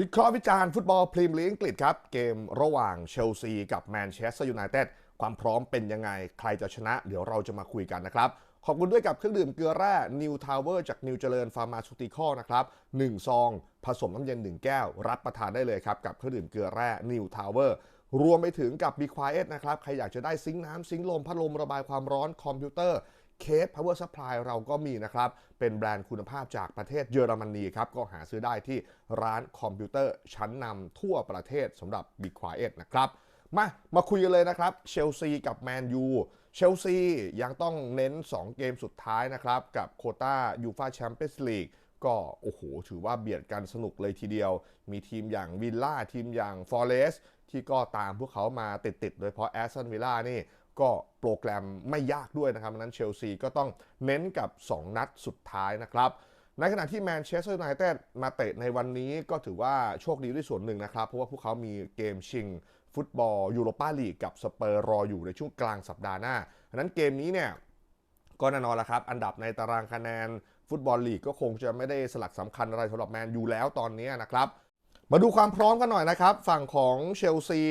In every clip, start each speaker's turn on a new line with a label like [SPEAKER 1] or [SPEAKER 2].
[SPEAKER 1] วิเคราะห์วิจารณ์ฟุตบอลพรีเมียร์ลีกอังกฤษครับ เกมระหว่างเชลซีกับแมนเชสเตอร์ยูไนเต็ดความพร้อมเป็นยังไง ใครจะชนะ เดี๋ยวเราจะมาคุยกันนะครับ ขอบคุณด้วยกับเครื่องดื่มเกลือแร่นิวทาวเวอร์จากนิวเจริญฟาร์มาซูติคอลนะครับ1ซอง ผสมน้ำเย็น 1 แก้ว รับประทานได้เลยครับ กับเครื่องดื่มเกลือแร่นิวทาวเวอร์รวมไปถึงกับ b ีควายเอนะครับ ใครอยากจะได้ซิงค์น้ำซิงค์ลมพัดลมระบายความร้อนคอมพิวเตอร์ เคส Power Supply เราก็มีนะครับ เป็นแบรนด์คุณภาพจากประเทศเยอรมนีครับ ก็หาซื้อได้ที่ร้านคอมพิวเตอร์ชั้นนำทั่วประเทศสำหรับ b i g q u i e t นะครับมา มาคุยกันเลยนะครับ เชลซีกับแมนยูเชลซียังต้องเน้น 2 เกมสุดท้ายนะครับ กับโคต้ายูฟาแชมเปี้ยนส์ลีกก็ โอ้โห ถือว่าเบียดกันสนุกเลยทีเดียว มีทีมอย่างวิลล่าทีมอย่างฟอเรส ที่ก็ตามพวกเขามาติดๆ โดยเฉพาะแอสตันวิลล่านี่ก็โปรแกรมไม่ยากด้วยนะครับนั้นเชลซีก็ต้องเน้นกับ 2 นัดสุดท้ายนะครับ ในขณะที่แมนเชสเตอร์ยูไนเต็ดมาเตะในวันนี้ก็ถือว่าโชคดีด้วยส่วนหนึ่งนะครับ เพราะว่าพวกเขามีเกมชิงฟุตบอลยูโรปาลีกกับสเปอร์รออยู่ในช่วงกลางสัปดาห์หน้าดังนั้นเกมนี้เนี่ยก็แน่นอนละครับ อันดับในตารางคะแนนฟุตบอลลีกก็คงจะไม่ได้สลักสำคัญอะไรสำหรับแมนยูแล้วตอนนี้นะครับ มาดูความพร้อมกันหน่อยนะครับ ฝั่งของเชลซี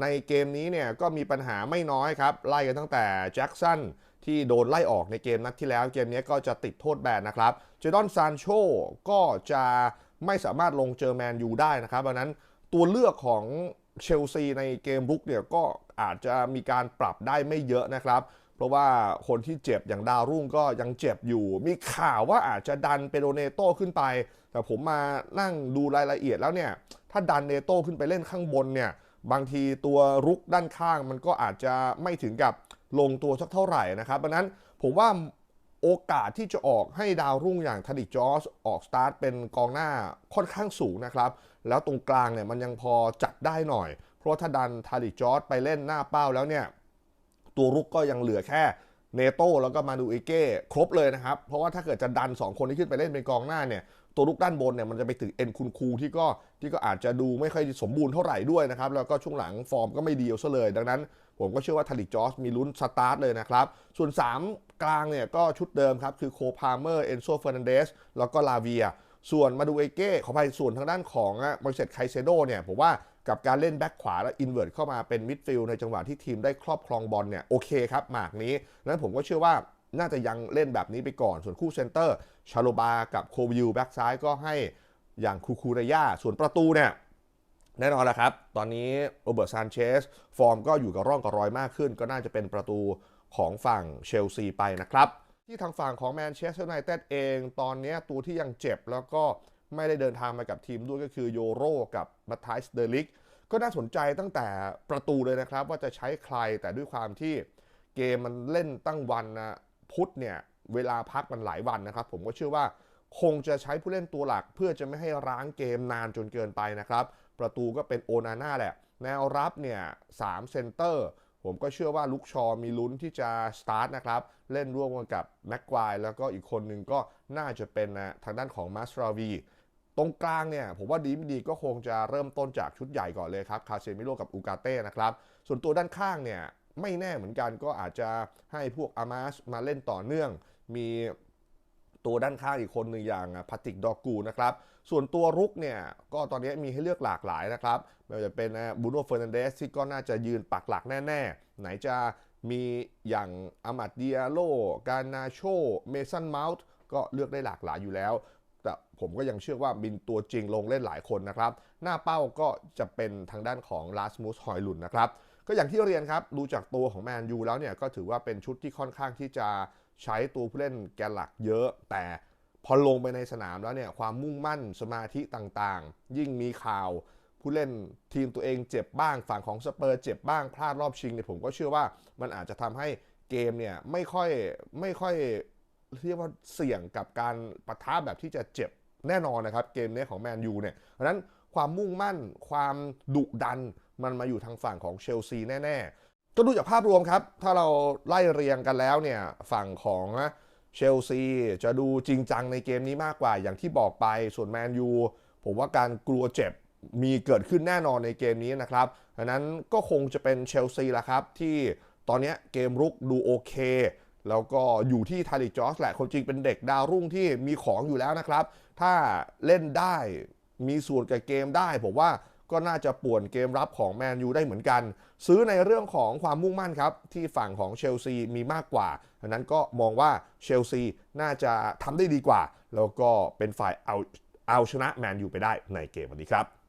[SPEAKER 1] ในเกมนี้เนี่ยก็มีปัญหาไม่น้อยครับ ไล่กันตั้งแต่แจ็คสันที่โดนไล่ออกในเกมนัดที่แล้วเกมนี้ก็จะติดโทษแบนนะครับเจดอนซานโชก็จะไม่สามารถลงเจอแมนยูได้นะครับดังนั้นตัวเลือกของเชลซีในเกมรุกเนี่ยก็อาจจะมีการปรับได้ไม่เยอะนะครับ เพราะว่าคนที่เจ็บอย่างดาวรุ่งก็ยังเจ็บอยู่ มีข่าวว่าอาจจะดันเปโดเนโต้ขึ้นไป แต่ผมมานั่งดูรายละเอียดแล้วเนี่ย ถ้าดันเนโต้ขึ้นไปเล่นข้างบนเนี่ย บางทีตัวรุกด้านข้างมันก็อาจจะไม่ถึงกับลงตัวสักเท่าไหร่นะครับดังนั้นผมว่าโอกาสที่จะออกให้ดาวรุ่งอย่างทาดิจอสออกสตาร์ทเป็นกองหน้าค่อนข้างสูงนะครับ แล้วตรงกลางเนี่ยมันยังพอจัดได้หน่อย เพราะถ้าดันทาดิจอสไปเล่นหน้าเป้าแล้วเนี่ย ตัวรุกก็ยังเหลือแค่เนโต้แล้วก็มาดูเอเก้ครบเลยนะครับ เพราะว่าถ้าเกิดจะดัน 2 คนที่ขึ้นไปเล่นเป็นกองหน้าเนี่ยตัวลุกด้านบนเนี่ยมันจะไปถึงเอ็นคุณคูที่ก็ที่ก็อาจจะดูไม่ค่อยสมบูรณ์เท่าไหร่ด้วยนะครับ แล้วก็ช่วงหลังฟอร์มก็ไม่ดีเอาซะเลย ดังนั้น ผมก็เชื่อว่าทาริกจอสมีลุ้นสตาร์ทเลยนะครับ ส่วน 3 กลางเนี่ยก็ชุดเดิมครับ คือโคพาเมอร์เอนโซเฟอร์นันเดสแล้วก็ลาเวีย ส่วนมาดูเอเก้ขอไปส่วนทางด้านของบริษัทไคเซโดเนี่ยผมว่า กับการเล่นแบ็คขวาและอินเวอร์ตเข้ามาเป็นมิดฟิลด์ในจังหวะที่ทีมได้ครอบครองบอลเนี่ยโอเคครับหมากนี้นั้นผมก็เชื่อว่าน่าจะยังเล่นแบบนี้ไปก่อน ส่วนคู่เซนเตอร์ชาโลบากับโควิวแบ็กซ้ายก็ให้อย่างคูคูรายาส่วนประตูเนี่ยแน่นอนแล้วครับ ตอนนี้โรเบิร์ตซานเชสฟอร์มก็อยู่กับร่องกับรอยมากขึ้น ก็น่าจะเป็นประตูของฝั่งเชลซีไปนะครับ ที่ทางฝั่งของแมนเชสเตอร์ยูไนเต็ดเอง ตอนนี้ตัวที่ยังเจ็บแล้วก็ ไม่ได้เดินทางมากับทีมด้วยก็คือโยโรกับมาทายสเดลิกก็น่าสนใจตั้งแต่ประตูเลยนะครับ ว่าจะใช้ใครแต่ด้วยความที่เกมมันเล่นตั้งวันนะพุธเนี่ยเวลาพักมันหลายวันนะครับ ผมก็เชื่อว่าคงจะใช้ผู้เล่นตัวหลัก เพื่อจะไม่ให้ร้างเกมนานจนเกินไปนะครับ ประตูก็เป็นโอนาน่าแหละ แนวรับเนี่ยสามเซนเตอร์ ผมก็เชื่อว่าลุกชอมีลุ้นที่จะสตาร์ทนะครับ เล่นร่วมกันกับแม็กควายแล้วก็อีกคนหนึ่งก็น่าจะเป็นนะทางด้านของมาสราวี ตรงกลางเนี่ยผมว่าดีไม่ดีก็คงจะเริ่มต้นจากชุดใหญ่ก่อนเลยครับคาเซมิโลกับอูกาเต้นะครับ ส่วนตัวด้านข้างเนี่ยไม่แน่เหมือนกันก็อาจจะให้พวกอามาสมาเล่นต่อเนื่อง มีตัวด้านข้างอีกคนหนึ่งอย่างพาติกดอกูนะครับ ส่วนตัวรุกเนี่ยก็ตอนนี้มีให้เลือกหลากหลายนะครับไม่ว่าจะเป็นบูโนเฟอร์นันเดสที่ก็น่าจะยืนปักหลักแน่ ๆ ไหนจะมีอย่างอามัดเดียโล การนาโช เมสันเมาส์ก็เลือกได้หลากหลายอยู่แล้ว แต่ผมก็ยังเชื่อว่าบินตัวจริงลงเล่นหลายคนนะครับ หน้าเป้าก็จะเป็นทางด้านของลาสมูสฮอยลุนนะครับ ก็อย่างที่เรียนครับดูจากตัวของแมนยูแล้วเนี่ยก็ถือว่าเป็นชุดที่ค่อนข้างที่จะใช้ตัวผู้เล่นแกนหลักเยอะ แต่พอลงไปในสนามแล้วเนี่ยความมุ่งมั่นสมาธิต่างๆ ยิ่งมีข่าวผู้เล่นทีมตัวเองเจ็บบ้างฝั่งของสเปอร์เจ็บบ้างพลาดรอบชิงเนี่ยผมก็เชื่อว่ามันอาจจะทำให้เกมเนี่ยไม่ค่อยไม่ค่อย เรียกว่าเสี่ยงกับการปะทะแบบที่จะเจ็บแน่นอนนะครับ เกมนี้ของแมนยูเนี่ยเพราะฉะนั้นความมุ่งมั่นความดุดันมันมาอยู่ทางฝั่งของเชลซีแน่ ๆ ก็ดูจากภาพรวมครับ ถ้าเราไล่เรียงกันแล้วเนี่ยฝั่งของเชลซีจะดูจริงจังในเกมนี้มากกว่าอย่างที่บอกไปส่วนแมนยูผมว่าการกลัวเจ็บมีเกิดขึ้นแน่นอนในเกมนี้นะครับดังนั้นก็คงจะเป็นเชลซีละครับ ที่ตอนนี้เกมรุกดูโอเค แล้วก็อยู่ที่ทาริจอสแหละคนจริงเป็นเด็กดาวรุ่งที่มีของอยู่แล้วนะครับ ถ้าเล่นได้มีส่วนกับเกมได้ ผมว่าก็น่าจะป่วนเกมรับของแมนยูได้เหมือนกัน ซื้อในเรื่องของความมุ่งมั่นครับ ที่ฝั่งของเชลซีมีมากกว่าดังนั้นก็มองว่าเชลซีน่าจะทำได้ดีกว่า แล้วก็เป็นฝ่ายเอาเอาชนะแมนยูไปได้ในเกมวันนี้ครับ